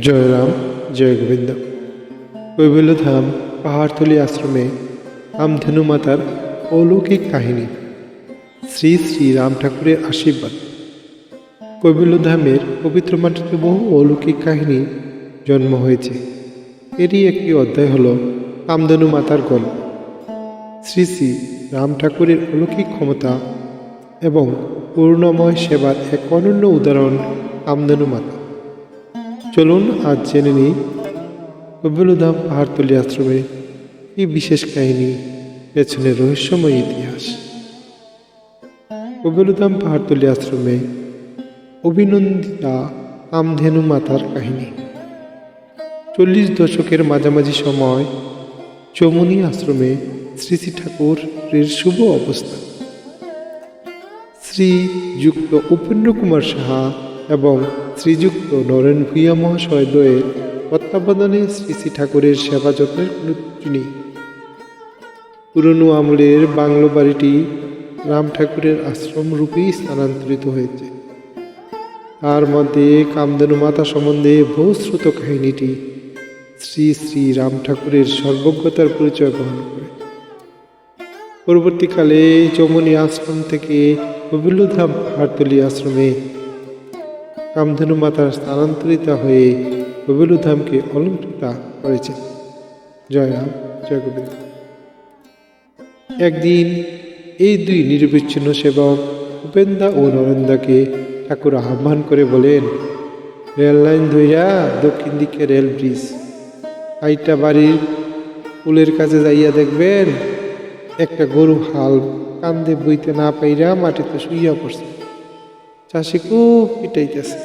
জয়রাম জয় গোবিন্দ কৈবল্যধাম পাহাড়তলি আশ্রমে রামধেনু মাতার অলৌকিক কাহিনী। শ্রী শ্রী রাম ঠাকুরের আশীর্বাদ। কৈবল্যধামের পবিত্র মাটিতে বহু অলৌকিক কাহিনী জন্ম হয়েছে। এরই একটি অধ্যায় হল কামধেনু মাতার গল্প। শ্রী শ্রী রাম ঠাকুরের অলৌকিক ক্ষমতা এবং পূর্ণময় সেবার এক অনন্য উদাহরণ কামধেনু মাতা চলুন আজ জেনে নিই কবিলুধাম পাহাড়তলি আশ্রমে এই বিশেষ কাহিনী পেছনের রহস্যময় ইতিহাস। কবিলুধাম পাহাড়তলি আশ্রমে অভিনন্দিতা কামধেনু মাতার কাহিনী। চল্লিশ দশকের মাঝামাঝি সময় চমুনি আশ্রমে শ্রী শ্রী ঠাকুরের শুভ অবস্থান। শ্রীযুক্ত উপেন্দ্র কুমার সাহা এবং শ্রীযুক্ত নরেন ভূঁইয়া মহাশয় তত্ত্বাবধানে শ্রী শ্রী ঠাকুরের সেবা যত্নের কোনো পুরনো আমলের বাংলো বাড়িটি রাম ঠাকুরের আশ্রম রূপেই স্থানান্তরিত হয়েছে। তার মধ্যে কামধেনু মাতা সম্বন্ধে বহুশ্রুত কাহিনীটি শ্রী শ্রী রাম ঠাকুরের সর্বজ্ঞতার পরিচয় বহন করে। পরবর্তীকালে চমনি আশ্রম থেকে কবিলধাম পাহাড়তলি আশ্রমে কামধেনু মাতার স্থানান্তরিত হয়ে কবিলধামকে অলঙ্কৃতা করেছেন। জয় রাম, জয় গোবিন্দ। একদিন এই দুই নিরবিচ্ছিন্ন সেবক উপেন্দা ও নরেন্দাকে ঠাকুর আহ্বান করে বলেন, রেল লাইন ধইরা দক্ষিণ দিকে রেল ব্রিজ। আইটা বাড়ির পুলের কাছে যাইয়া দেখবেন, একটা গরু হাল কান্দে বইতে না পাইরা মাটিতে শুইয়া পড়ছে। চাষি খুব পিটাইতেছে।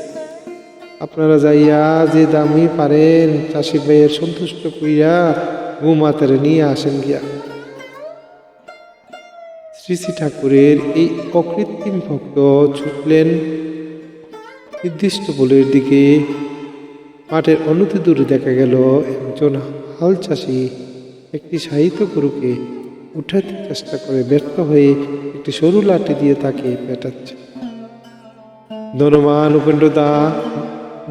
আপনারা যাইয়া যে দামি পারেন, চাষি ভাইয়ের সন্তুষ্ট কইরা গোমাতারে নিয়ে আসেন গিয়া। শ্রী শ্রী ঠাকুরের এই অকৃত্রিম ভক্ত ছুটলেন নির্দিষ্ট পোলের দিকে। মাঠের অনতি দূরে দেখা গেল একজন হাল চাষি একটি সাহিত্য গরুকে উঠাতে চেষ্টা করে ব্যর্থ হয়ে একটি সরু লাঠি দিয়ে তাকে পেটাচ্ছে। ধনমান উপেন্দ্র দা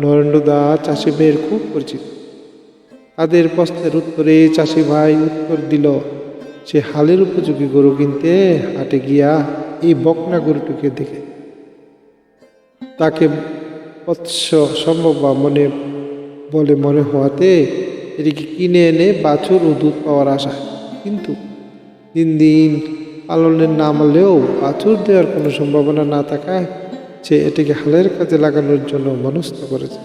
নরেন্দ্র দা চাষি ভাইয়ের খুব পরিচিত। তাদের প্রশ্নের উত্তরে চাষি ভাই উত্তর দিল, সে হালের উপযোগী গরু কিনতে হাটে গিয়া এই বকনা গরুটিকে দেখে। তাকে বৎস সম্ভব বা মনে, বলে মনে হওয়াতে এটিকে কিনে এনে বাছুর ও দুধ পাওয়ার আশা? কিন্তু দিন দিন পালনের নাম হলেও বাছুর দেওয়ার কোনো সম্ভাবনা না থাকায় সে এটিকে হালের কাজে লাগানোর জন্য মনস্থ করেছে।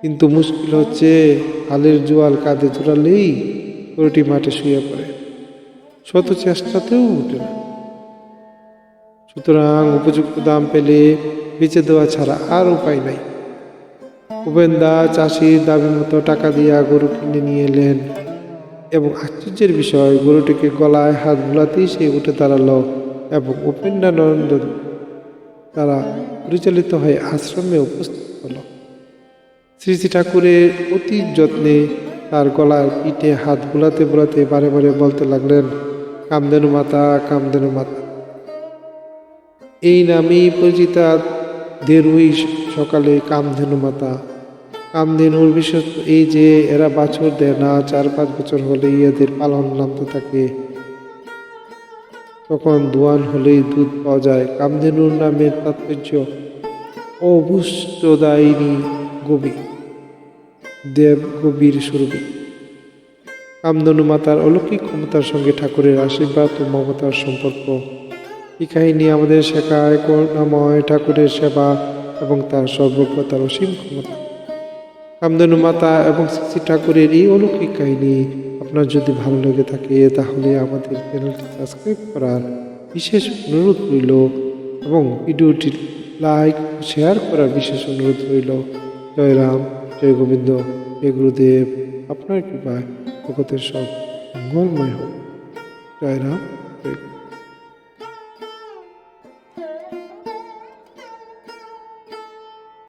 কিন্তু মুশকিল হচ্ছে হালের জোয়াল কাঁধে জোড়ালেই গরুটি মাঠে শুয়ে পড়ে। শত চেষ্টাতেও উঠে না। সুতরাং উপযুক্ত দাম পেলে বেচে দেওয়া ছাড়া আর উপায় নাই। উপেন্দা চাষির দাবি মতো টাকা দিয়া গরু কিনে নিয়ে এলেন এবং আশ্চর্যের বিষয়, গরুটিকে গলায় হাত বুলাতেই সে উঠে দাঁড়াল এবং উপেন্দ্রানন্দ তারা পরিচালিত হয়ে আশ্রমে উপস্থিত হল। শ্রী শ্রী ঠাকুরের অতি যত্নে তার গলার পিঠে হাত বুলাতে বুলাতে বারে বারে বলতে লাগলেন, কামধেনু মাতা কামধেনু মাতা। এই নামেই পরিচিতা দেরুই সকালে কামধেনু মাতা। কামধেনুর বিশেষ এই যে, এরা বাছর দেয় না, চার পাঁচ বছর হলে এদের পালন নামতে থাকে। তখন দোয়ান হলেই দুধ পাওয়া যায়। কামধেনুর নামের তাৎপর্য অভুষ্টদায়িনী গবি, দেব গভীর স্বরূপী কামধনু মাতার অলৌকিক ক্ষমতার সঙ্গে ঠাকুরের আশীর্বাদ ও মমতার সম্পর্ক। এই কাহিনী আমাদের শেখায় করুণাময় ঠাকুরের সেবা এবং তার সর্বজ্ঞতার অসীম ক্ষমতা। কামধনু মাতা এবং শ্রী ঠাকুরের এই অলৌকিক কাহিনী। আপনার যদি ভালো লেগে থাকে, তাহলে আমাদের চ্যানেলটি সাবস্ক্রাইব করার বিশেষ অনুরোধ রইল এবং ভিডিওটি লাইক শেয়ার করার বিশেষ অনুরোধ রইল। জয় রাম, জয় গোবিন্দ, জয় গুরুদেব। আপনার কৃপায় জগতের সব মঙ্গলময় হোক। জয় রাম।